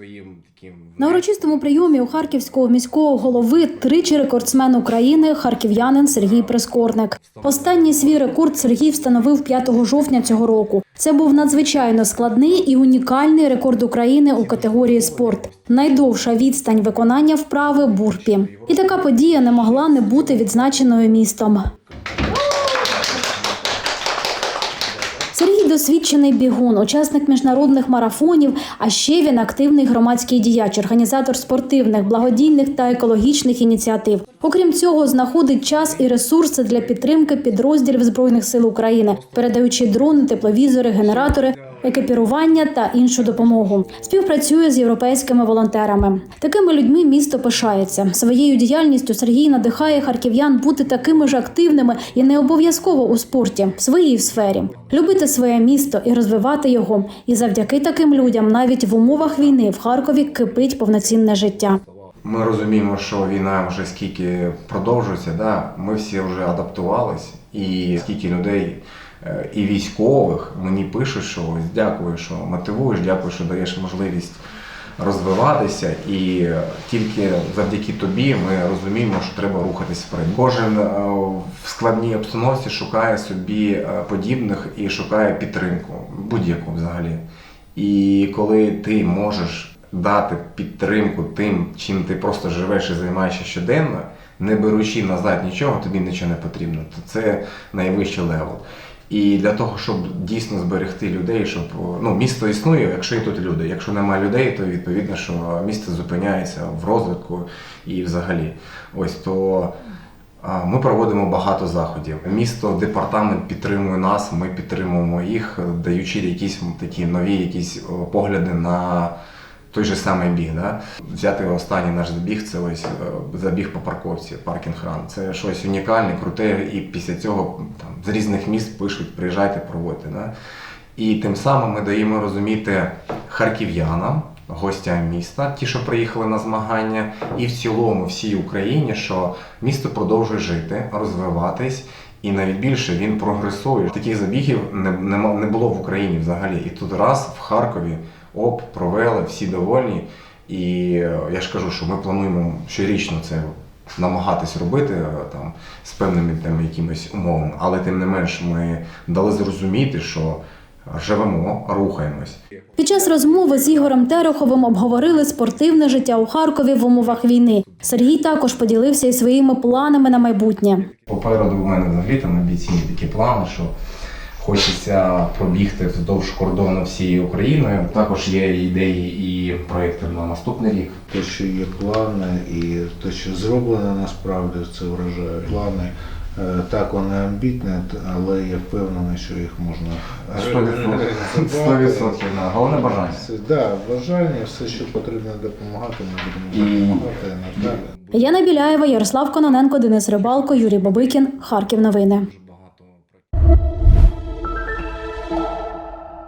своїм таким На урочистому прийомі у харківського міського голови тричі рекордсмен України харків'янин Сергій Прискорник. Останній свій рекорд Сергій встановив 5 жовтня цього року. Це був надзвичайно складний і унікальний рекорд України у категорії спорт. Найдовша відстань виконання вправи бурпі. І така подія не могла не бути відзначеною містом. Сергій досвідчений бігун, учасник міжнародних марафонів, а ще він активний громадський діяч, організатор спортивних, благодійних та екологічних ініціатив. Окрім цього, знаходить час і ресурси для підтримки підрозділів збройних сил України, передаючи дрони, тепловізори, генератори. Екіпірування та іншу допомогу співпрацює з європейськими волонтерами. Такими людьми місто пишається. Своєю діяльністю Сергій надихає харків'ян бути такими ж активними і не обов'язково у спорті в своїй сфері, любити своє місто і розвивати його. І завдяки таким людям, навіть в умовах війни в Харкові кипить повноцінне життя. Ми розуміємо, що війна вже скільки продовжується, да? ми всі вже адаптувались, і скільки людей і військових мені пишуть, що ось дякую, що мотивуєш, дякую, що даєш можливість розвиватися. І е, тільки завдяки тобі ми розуміємо, що треба рухатись вперед. Кожен е, в складній обстановці шукає собі е, подібних і шукає підтримку, будь-яку взагалі. І коли ти можеш дати підтримку тим, чим ти просто живеш і займаєшся щоденно, не беручи назад нічого, тобі нічого не потрібно. То це найвищий левел. І для того, щоб дійсно зберегти людей, щоб ну місто існує, якщо і тут люди. Якщо немає людей, то відповідно, що місто зупиняється в розвитку і взагалі. Ось то Ми проводимо багато заходів. Місто, департамент підтримує нас, ми підтримуємо їх, даючи якісь такі нові якісь погляди на той же самий біг. Да? Взяти останній наш забіг, це ось е, забіг по парковці, паркінг ран. Це щось унікальне, круте, і після цього там, з різних міст пишуть, приїжджайте, проводьте. Да? І тим самим ми даємо розуміти харків'янам, гостям міста, ті, що приїхали на змагання, і в цілому всій Україні, що місто продовжує жити, розвиватись. І навіть більше він прогресує. Таких забігів не, не, не було в Україні взагалі. І тут раз в Харкові оп, провели, всі довольні. І е, я ж кажу, що ми плануємо щорічно це намагатись робити е, там з певними там якимись умовами, але тим не менш ми дали зрозуміти, що живемо, рухаємось. Під час розмови з Ігорем Тереховим обговорили спортивне життя у Харкові в умовах війни. Сергій також поділився і своїми планами на майбутнє. Попереду у мене взагалі там амбіційні такі плани, що хочеться пробігти вздовж кордону всією Україною. Також є ідеї і проекти на наступний рік. Те, що є плани, і те, що зроблено насправді, це вражає плани. Е, Так, вони амбітні, але я впевнений, що їх можна 100%. 100%, Головне бажання. Да, бажання, все, що потрібно допомагати, ми будемо допомагати надалі. Яна Біляєва, Ярослав Кононенко, Денис Рибалко, Юрій Бабикін. Харків новини.